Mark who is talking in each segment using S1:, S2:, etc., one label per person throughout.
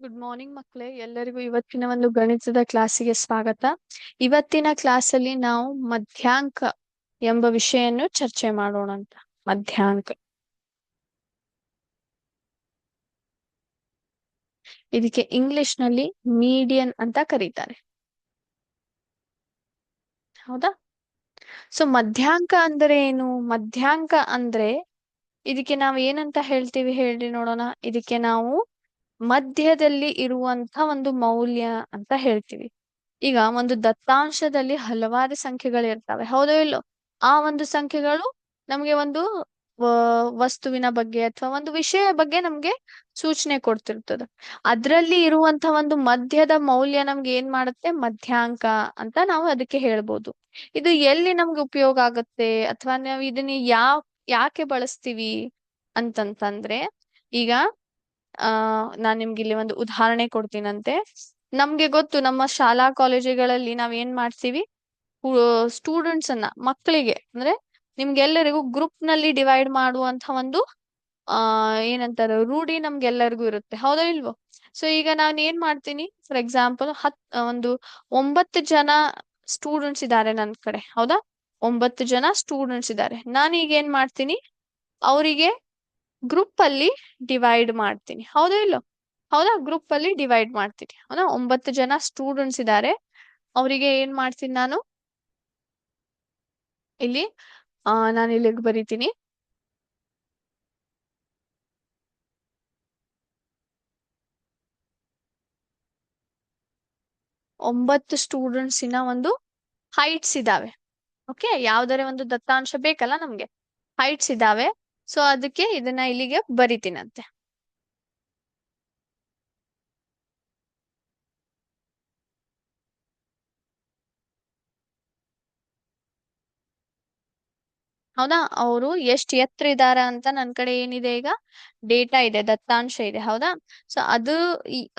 S1: Good morning ಮಕ್ಕಳೇ ಎಲ್ಲರಿಗೂ ಇವತ್ತಿನ ಒಂದು ಗಣಿತದ ಕ್ಲಾಸಿಗೆ ಸ್ವಾಗತ. ಇವತ್ತಿನ ಕ್ಲಾಸ್ ಅಲ್ಲಿ ನಾವು ಮಧ್ಯಾಂಕ ಎಂಬ ವಿಷಯನ್ನು ಚರ್ಚೆ ಮಾಡೋಣ ಅಂತ. ಮಧ್ಯಾಂಕ. ಇದಕ್ಕೆ ಇಂಗ್ಲಿಷ್ನಲ್ಲಿ ಮೀಡಿಯನ್ ಅಂತ ಕರೀತಾರೆ. ಹೌದಾ? ಸೊ ಮಧ್ಯಾಂಕ ಅಂದ್ರೆ ಏನು? ಮಧ್ಯಾಂಕ ಅಂದ್ರೆ ಇದಕ್ಕೆ ನಾವು ಏನಂತ ಹೇಳ್ತೀವಿ ಹೇಳಿ ನೋಡೋಣ. ಇದಕ್ಕೆ ನಾವು ಮಧ್ಯದಲ್ಲಿ ಇರುವಂತ ಒಂದು ಮೌಲ್ಯ ಅಂತ ಹೇಳ್ತೀವಿ. ಈಗ ಒಂದು ದತ್ತಾಂಶದಲ್ಲಿ ಹಲವಾರು ಸಂಖ್ಯೆಗಳು ಇರ್ತವೆ. ಹೌದೋ ಇಲ್ಲೋ? ಆ ಒಂದು ಸಂಖ್ಯೆಗಳು ನಮ್ಗೆ ಒಂದು ವಸ್ತುವಿನ ಬಗ್ಗೆ ಅಥವಾ ಒಂದು ವಿಷಯ ಬಗ್ಗೆ ನಮ್ಗೆ ಸೂಚನೆ ಕೊಡ್ತಿರ್ತದ. ಅದ್ರಲ್ಲಿ ಇರುವಂತ ಒಂದು ಮಧ್ಯದ ಮೌಲ್ಯ ನಮ್ಗೆ ಏನ್ ಮಾಡುತ್ತೆ? ಮಧ್ಯಾಂಕ ಅಂತ ನಾವು ಅದಕ್ಕೆ ಹೇಳ್ಬೋದು. ಇದು ಎಲ್ಲಿ ನಮ್ಗೆ ಉಪಯೋಗ ಆಗುತ್ತೆ? ಅಥವಾ ನಾವು ಇದನ್ನ ಯಾವ, ಯಾಕೆ ಬಳಸ್ತೀವಿ ಅಂತಂತಂದ್ರೆ ಈಗ ಆ, ನಾನ್ ನಿಮ್ಗೆ ಇಲ್ಲಿ ಒಂದು ಉದಾಹರಣೆ ಕೊಡ್ತೀನಂತೆ. ನಮ್ಗೆ ಗೊತ್ತು ನಮ್ಮ ಶಾಲಾ ಕಾಲೇಜುಗಳಲ್ಲಿ ನಾವ್ ಏನ್ ಮಾಡ್ತೀವಿ? ಸ್ಟೂಡೆಂಟ್ಸ್ ಅನ್ನ ಮಕ್ಕಳಿಗೆ ಅಂದ್ರೆ ನಿಮ್ಗೆಲ್ಲರಿಗೂ ಗ್ರೂಪ್ನಲ್ಲಿ ಡಿವೈಡ್ ಮಾಡುವಂತ ಒಂದು, ಆ, ಏನಂತಾರೆ, ರೂಢಿ ನಮ್ಗೆಲ್ಲರಿಗೂ ಇರುತ್ತೆ. ಹೌದಾ ಇಲ್ವೋ? ಸೊ ಈಗ ನಾನು ಏನ್ ಮಾಡ್ತೀನಿ? ಫಾರ್ ಎಕ್ಸಾಂಪಲ್ ಹತ್, ಒಂದು ಒಂಬತ್ತು ಜನ ಸ್ಟೂಡೆಂಟ್ಸ್ ಇದ್ದಾರೆ ನನ್ ಕಡೆ, ಹೌದಾ? ಒಂಬತ್ತು ಜನ ಸ್ಟೂಡೆಂಟ್ಸ್ ಇದ್ದಾರೆ ಈಗ ಏನ್ ಮಾಡ್ತೀನಿ? ಅವರಿಗೆ ಗ್ರೂಪ್ ಅಲ್ಲಿ ಡಿವೈಡ್ ಮಾಡ್ತೀನಿ. ಹೌದಾ ಇಲ್ಲೋ? ಹೌದಾ? ಗ್ರೂಪ್ ಅಲ್ಲಿ ಡಿವೈಡ್ ಮಾಡ್ತೀನಿ. ಹೌದಾ? ಒಂಬತ್ತು ಜನ ಸ್ಟೂಡೆಂಟ್ಸ್ ಇದ್ದಾರೆ ಅವರಿಗೆ ಏನ್ ಮಾಡ್ತೀನಿ ನಾನು? ಇಲ್ಲಿ, ಆ, ನಾನು ಇಲ್ಲಿಗೆ ಬರೀತೀನಿ. ಒಂಬತ್ತು ಸ್ಟೂಡೆಂಟ್ಸಿನ ಒಂದು ಹೈಟ್ಸ್ ಇದಾವೆ. ಓಕೆ? ಯಾವ್ದಾರೆ ಒಂದು ದತ್ತಾಂಶ ಬೇಕಲ್ಲ ನಮ್ಗೆ? ಹೈಟ್ಸ್ ಇದಾವೆ. ಸೊ ಅದಕ್ಕೆ ಇದನ್ನ ಇಲ್ಲಿಗೆ ಬರಿತೀನಂತೆ. ಹೌದಾ? ಅವರು ಎಷ್ಟು ಎತ್ತರ ಇದಾರ ಅಂತ ನನ್ ಕಡೆ ಏನಿದೆ ಈಗ? ಡೇಟಾ ಇದೆ, ದತ್ತಾಂಶ ಇದೆ, ಹೌದಾ? ಸೊ ಅದು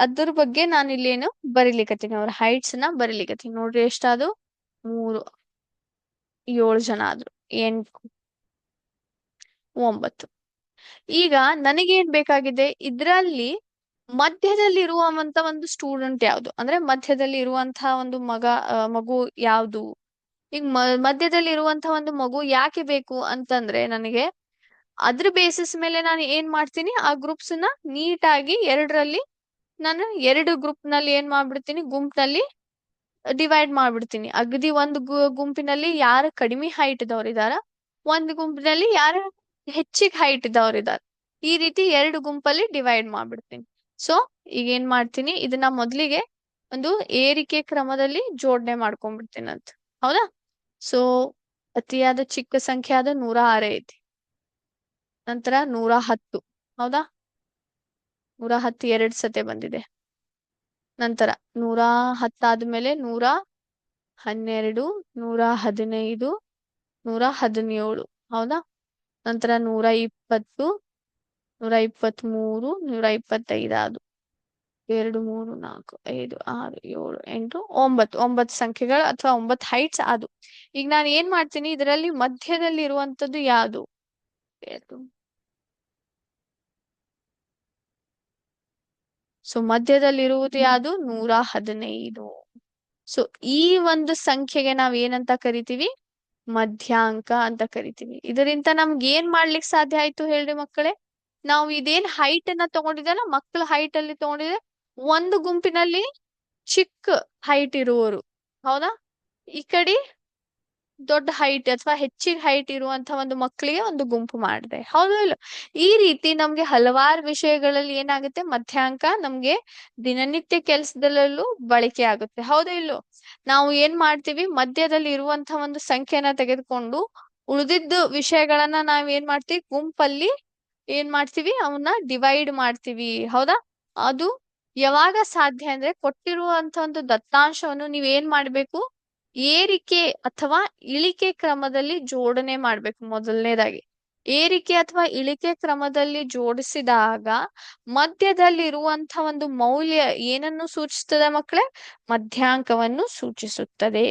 S1: ಅದ್ರ ಬಗ್ಗೆ ನಾನು ಇಲ್ಲೇನು ಬರಿಲಿಕತ್ತೀನಿ, ಅವ್ರ ಹೈಟ್ಸ್ನ ಬರಿಲಿಕತ್ತೀನಿ. ನೋಡ್ರಿ ಎಷ್ಟಾದ್ರು ಮೂರು, ಏಳು ಜನ ಆದ್ರು, ಎಂಟು. ಒಂಬತ್ತು. ಈಗ ನನಗೇನ್ ಬೇಕಾಗಿದೆ? ಇದ್ರಲ್ಲಿ ಮಧ್ಯದಲ್ಲಿ ಇರುವಂತ ಒಂದು ಸ್ಟೂಡೆಂಟ್ ಯಾವ್ದು? ಅಂದ್ರೆ ಮಧ್ಯದಲ್ಲಿ ಇರುವಂತಹ ಒಂದು ಮಗ ಮಗು ಯಾವ್ದು? ಈಗ ಮಧ್ಯದಲ್ಲಿ ಇರುವಂತಹ ಒಂದು ಮಗು ಯಾಕೆ ಬೇಕು ಅಂತಂದ್ರೆ ನನಗೆ ಅದ್ರ ಬೇಸಿಸ್ ಮೇಲೆ ನಾನು ಏನ್ ಮಾಡ್ತೀನಿ? ಆ ಗ್ರೂಪ್ಸ್ನ ನೀಟಾಗಿ ಎರಡರಲ್ಲಿ ನಾನು ಎರಡು ಗ್ರೂಪ್ನಲ್ಲಿ ಏನ್ ಮಾಡ್ಬಿಡ್ತೀನಿ? ಗುಂಪಿನಲ್ಲಿ ಡಿವೈಡ್ ಮಾಡ್ಬಿಡ್ತೀನಿ. ಅಗದಿ ಒಂದು ಗುಂಪಿನಲ್ಲಿ ಯಾರು ಕಡಿಮೆ ಹೈಟ್ ದವರಿದಾರ ಇದಾರ ಒಂದು ಗುಂಪಿನಲ್ಲಿ ಯಾರು ಹೆಚ್ಚಿಗೆ ಹೈಟ್ ಇದ್ದವ್ರು ಇದಾರೆ ಈ ರೀತಿ ಎರಡು ಗುಂಪಲ್ಲಿ ಡಿವೈಡ್ ಮಾಡ್ಬಿಡ್ತೀನಿ. ಸೊ ಈಗ ಏನ್ ಮಾಡ್ತೀನಿ? ಇದನ್ನ ಮೊದಲಿಗೆ ಒಂದು ಏರಿಕೆ ಕ್ರಮದಲ್ಲಿ ಜೋಡಣೆ ಮಾಡ್ಕೊಂಡ್ಬಿಡ್ತೀನಿ ಅಂತ. ಹೌದಾ? ಸೊ ಅತಿಯಾದ ಚಿಕ್ಕ ಸಂಖ್ಯೆ ಆದ ನೂರ ಐತಿ. ನಂತರ ನೂರ ಹತ್ತು. ಹೌದಾ? ನೂರ ಹತ್ತು ಎರಡ್ ಸತೆ ಬಂದಿದೆ. ನಂತರ ನೂರ ಹತ್ತಾದ್ಮೇಲೆ ನೂರ ಹನ್ನೆರಡು, ನೂರ ಹದಿನೈದು, ನೂರ ಹದಿನೇಳು. ಹೌದಾ? ನಂತರ ನೂರ ಇಪ್ಪತ್ತು ನೂರ ಇಪ್ಪತ್ತ್ ಮೂರು ನೂರ ಇಪ್ಪತ್ತೈದು. ಎರಡು ಮೂರು ನಾಲ್ಕು ಐದು ಆರು ಏಳು ಎಂಟು ಒಂಬತ್ತು. ಒಂಬತ್ತು ಸಂಖ್ಯೆಗಳು ಅಥವಾ ಒಂಬತ್ತು ಹೈಟ್ಸ್ ಅದು. ಈಗ ನಾನು ಏನ್ ಮಾಡ್ತೀನಿ? ಇದರಲ್ಲಿ ಮಧ್ಯದಲ್ಲಿ ಇರುವಂತದ್ದು ಯಾವುದು ಸೊ ಮಧ್ಯದಲ್ಲಿ ಇರುವುದು ಯಾವುದು? ನೂರ ಹದಿನೈದು. ಸೊ ಈ ಒಂದು ಸಂಖ್ಯೆಗೆ ನಾವ್ ಏನಂತ ಕರಿತೀವಿ? ಮಧ್ಯಾಂಕ ಅಂತ ಕರಿತೀವಿ. ಇದರಿಂದ ನಮ್ಗೆ ಏನ್ ಮಾಡ್ಲಿಕ್ಕೆ ಸಾಧ್ಯ ಆಯ್ತು ಹೇಳ್ರಿ ಮಕ್ಕಳೇ? ನಾವು ಇದೇನ್ ಹೈಟ್ ಅನ್ನ ತಗೊಂಡಿದ್ದಲ್ಲ ಮಕ್ಕಳ ಹೈಟ್ ಅಲ್ಲಿ ತಗೊಂಡಿದ್ರೆ ಒಂದು ಗುಂಪಿನಲ್ಲಿ ಚಿಕ್ಕ ಹೈಟ್ ಇರುವವರು. ಹೌದಾ? ಈ ಕಡೆ ದೊಡ್ಡ ಹೈಟ್ ಅಥವಾ ಹೆಚ್ಚಿಗೆ ಹೈಟ್ ಇರುವಂತ ಒಂದು ಮಕ್ಕಳಿಗೆ ಒಂದು ಗುಂಪು ಮಾಡಿದೆ. ಹೌದು ಇಲ್ಲ? ಈ ರೀತಿ ನಮ್ಗೆ ಹಲವಾರು ವಿಷಯಗಳಲ್ಲಿ ಏನಾಗುತ್ತೆ? ಮಧ್ಯಾಂಕ ನಮ್ಗೆ ದಿನನಿತ್ಯ ಕೆಲಸದಲ್ಲೂ ಬಳಕೆ ಆಗುತ್ತೆ. ಹೌದು ಇಲ್ಲೋ? ನಾವು ಏನ್ ಮಾಡ್ತೀವಿ? ಮಧ್ಯದಲ್ಲಿ ಇರುವಂತ ಒಂದು ಸಂಖ್ಯೆನ ತೆಗೆದುಕೊಂಡು ಉಳಿದಿದ್ದು ವಿಷಯಗಳನ್ನ ನಾವ್ ಏನ್ ಮಾಡ್ತೀವಿ? ಗುಂಪಲ್ಲಿ ಏನ್ ಮಾಡ್ತೀವಿ? ಅವನ್ನ ಡಿವೈಡ್ ಮಾಡ್ತೀವಿ. ಹೌದಾ? ಅದು ಯಾವಾಗ ಸಾಧ್ಯ ಅಂದ್ರೆ ಕೊಟ್ಟಿರುವಂತ ಒಂದು ದತ್ತಾಂಶವನ್ನು ನೀವ್ ಏನ್ ಮಾಡ್ಬೇಕು? ಏರಿಕೆ ಅಥವಾ ಇಳಿಕೆ ಕ್ರಮದಲ್ಲಿ ಜೋಡಣೆ ಮಾಡ್ಬೇಕು ಮೊದಲನೇದಾಗಿ. ಏರಿಕೆ ಅಥವಾ ಇಳಿಕೆ ಕ್ರಮದಲ್ಲಿ ಜೋಡಿಸಿದಾಗ ಮಧ್ಯದಲ್ಲಿ ಇರುವಂತ ಒಂದು ಮೌಲ್ಯ ಏನನ್ನು ಸೂಚಿಸ್ತದೆ ಮಕ್ಕಳೇ? ಮಧ್ಯಾಂಕವನ್ನು ಸೂಚಿಸುತ್ತದೆ.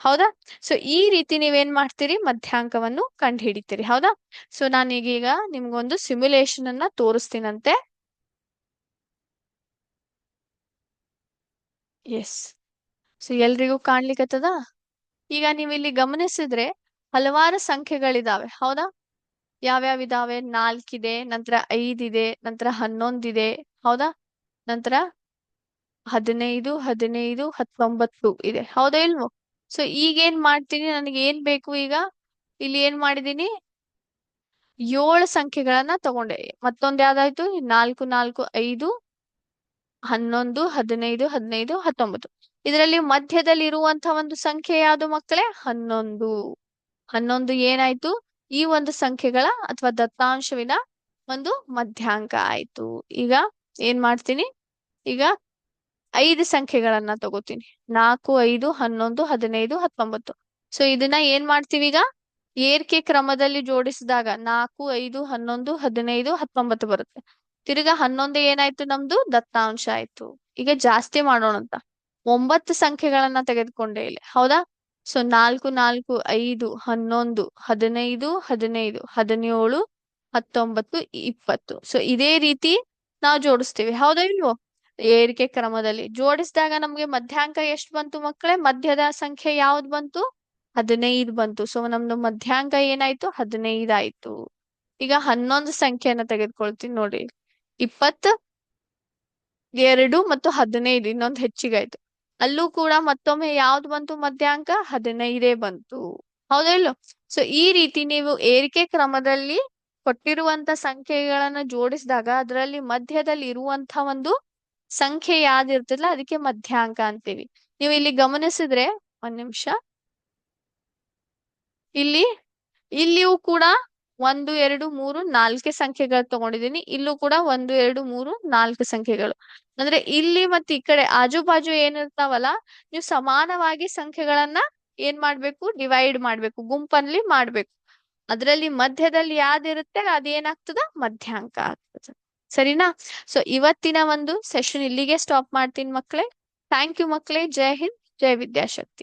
S1: ಹೌದಾ? ಸೊ ಈ ರೀತಿ ನೀವೇನ್ ಮಾಡ್ತೀರಿ? ಮಧ್ಯಾಂಕವನ್ನು ಕಂಡು ಹಿಡಿತೀರಿ ಹೌದಾ ಸೊ ನಾನೀಗೀಗ ನಿಮ್ಗೊಂದು ಸಿಮ್ಯುಲೇಷನ್ ಅನ್ನ ತೋರಿಸ್ತೀನಂತೆ. ಎಸ್ ಸೊ ಎಲ್ರಿಗೂ ಕಾಣ್ಲಿಕ್ಕತ್ತದ ಈಗ ನೀವು ಇಲ್ಲಿ ಗಮನಿಸಿದ್ರೆ ಹಲವಾರು ಸಂಖ್ಯೆಗಳಿದಾವೆ. ಹೌದಾ? ಯಾವ್ಯಾವ ಇದಾವೆ ನಾಲ್ಕಿದೆ, ನಂತರ ಐದಿದೆ, ನಂತರ ಹನ್ನೊಂದಿದೆ. ಹೌದಾ? ನಂತರ ಹದಿನೈದು ಹದಿನೈದು, ಹತ್ತೊಂಬತ್ತು ಇದೆ. ಹೌದಾ ಇಲ್ವೋ? ಸೊ ಈಗ ಏನ್ ಮಾಡ್ತೀನಿ? ನನಗೆ ಏನ್ ಬೇಕು ಈಗ? ಇಲ್ಲಿ ಏನ್ ಮಾಡಿದೀನಿ ಏಳು ಸಂಖ್ಯೆಗಳನ್ನ ತಗೊಂಡೆ. ಮತ್ತೊಂದ್ ಯಾವ್ದಾಯ್ತು? ನಾಲ್ಕು ನಾಲ್ಕು, ಐದು, ಹನ್ನೊಂದು, ಹದಿನೈದು ಹದಿನೈದು, ಹತ್ತೊಂಬತ್ತು. ಇದರಲ್ಲಿ ಮಧ್ಯದಲ್ಲಿ ಇರುವಂತಹ ಒಂದು ಸಂಖ್ಯೆ ಯಾವುದು ಮಕ್ಕಳೇ? ಹನ್ನೊಂದು. ಹನ್ನೊಂದು ಏನಾಯ್ತು? ಈ ಒಂದು ಸಂಖ್ಯೆಗಳ ಅಥವಾ ದತ್ತಾಂಶವಿನ ಒಂದು ಮಧ್ಯಾಂಕ ಆಯ್ತು. ಈಗ ಏನ್ ಮಾಡ್ತೀನಿ? ಈಗ ಐದು ಸಂಖ್ಯೆಗಳನ್ನ ತಗೋತೀನಿ. ನಾಲ್ಕು, ಐದು, ಹನ್ನೊಂದು, ಹದಿನೈದು, ಹತ್ತೊಂಬತ್ತು. ಸೊ ಇದನ್ನ ಏನ್ ಮಾಡ್ತೀವಿ ಈಗ? ಏರ್ಕೆ ಕ್ರಮದಲ್ಲಿ ಜೋಡಿಸಿದಾಗ ನಾಲ್ಕು, ಐದು, ಹನ್ನೊಂದು, ಹದಿನೈದು, ಹತ್ತೊಂಬತ್ತು ಬರುತ್ತೆ. ತಿರ್ಗಾ ಹನ್ನೊಂದು ಏನಾಯ್ತು ನಮ್ದು? ದತ್ತಾಂಶ ಆಯ್ತು. ಈಗ ಜಾಸ್ತಿ ಮಾಡೋಣ ಅಂತ ಒಂಬತ್ತು ಸಂಖ್ಯೆಗಳನ್ನ ತೆಗೆದುಕೊಂಡೆ ಇಲ್ಲಿ. ಹೌದಾ? ಸೊ ನಾಲ್ಕು ನಾಲ್ಕು, ಐದು, ಹನ್ನೊಂದು, ಹದಿನೈದು ಹದಿನೈದು, ಹದಿನೇಳು, ಹತ್ತೊಂಬತ್ತು, ಇಪ್ಪತ್ತು. ಸೊ ಇದೇ ರೀತಿ ನಾವು ಜೋಡಿಸ್ತೀವಿ. ಹೌದಾ ಇಲ್ವೋ? ಏರಿಕೆ ಕ್ರಮದಲ್ಲಿ. ಜೋಡಿಸಿದಾಗ ನಮ್ಗೆ ಮಧ್ಯಾಂಕ ಎಷ್ಟು ಬಂತು ಮಕ್ಕಳೇ? ಮಧ್ಯದ ಸಂಖ್ಯೆ ಯಾವ್ದು ಬಂತು? ಹದಿನೈದು ಬಂತು. ಸೊ ನಮ್ದು ಮಧ್ಯಾಂಕ ಏನಾಯ್ತು? ಹದಿನೈದಾಯ್ತು ಈಗ ಹನ್ನೊಂದು ಸಂಖ್ಯೆಯನ್ನ ತೆಗೆದುಕೊಳ್ತೀನಿ ನೋಡಿ. ಇಪ್ಪತ್ತ, ಎರಡು ಮತ್ತು ಹದಿನೈದು ಇನ್ನೊಂದು ಹೆಚ್ಚಿಗಾಯ್ತು. ಅಲ್ಲೂ ಕೂಡ ಮತ್ತೊಮ್ಮೆ ಯಾವ್ದು ಬಂತು? ಮಧ್ಯಾಂಕ ಹದಿನೈದೇ ಬಂತು. ಹೌದಾ ಇಲ್ಲೋ ಸೊ ಈ ರೀತಿ ನೀವು ಏರಿಕೆ ಕ್ರಮದಲ್ಲಿ ಕೊಟ್ಟಿರುವಂತ ಸಂಖ್ಯೆಗಳನ್ನ ಜೋಡಿಸಿದಾಗ ಅದರಲ್ಲಿ ಮಧ್ಯದಲ್ಲಿ ಇರುವಂತ ಒಂದು ಸಂಖ್ಯೆ ಯಾವ್ದಿರ್ತದಲ್ಲ, ಅದಕ್ಕೆ ಮಧ್ಯಾಂಕ ಅಂತೀವಿ. ನೀವು ಇಲ್ಲಿ ಗಮನಿಸಿದ್ರೆ, ಒಂದ್ ನಿಮಿಷ. ಇಲ್ಲಿ, ಇಲ್ಲಿಯೂ ಕೂಡ ಒಂದು, ಎರಡು, ಮೂರು, ನಾಲ್ಕೆ ಸಂಖ್ಯೆಗಳು ತಗೊಂಡಿದ್ದೀನಿ. ಇಲ್ಲೂ ಕೂಡ ಒಂದು, ಎರಡು, ಮೂರು, ನಾಲ್ಕು ಸಂಖ್ಯೆಗಳು. ಅಂದ್ರೆ ಇಲ್ಲಿ ಮತ್ತೆ ಈ ಕಡೆ ಆಜು ಬಾಜು ಏನಿರ್ತಾವಲ್ಲ, ನೀವು ಸಮಾನವಾಗಿ ಸಂಖ್ಯೆಗಳನ್ನ ಏನ್ ಮಾಡ್ಬೇಕು? ಡಿವೈಡ್ ಮಾಡ್ಬೇಕು. ಗುಂಪಲ್ಲಿ ಮಾಡ್ಬೇಕು. ಅದ್ರಲ್ಲಿ ಮಧ್ಯದಲ್ಲಿ ಯಾವ್ದಿರುತ್ತೆ ಅದೇನಾಗ್ತದ ಮಧ್ಯಾಂಕ ಆಗ್ತದ. ಸರಿನಾ? ಸೊ ಇವತ್ತಿನ ಒಂದು ಸೆಷನ್ ಇಲ್ಲಿಗೆ ಸ್ಟಾಪ್ ಮಾಡ್ತೀನಿ ಮಕ್ಕಳೇ ಥ್ಯಾಂಕ್ ಯು ಮಕ್ಕಳೇ ಜೈ ಹಿಂದ್. ಜೈ ವಿದ್ಯಾಶಕ್ತಿ.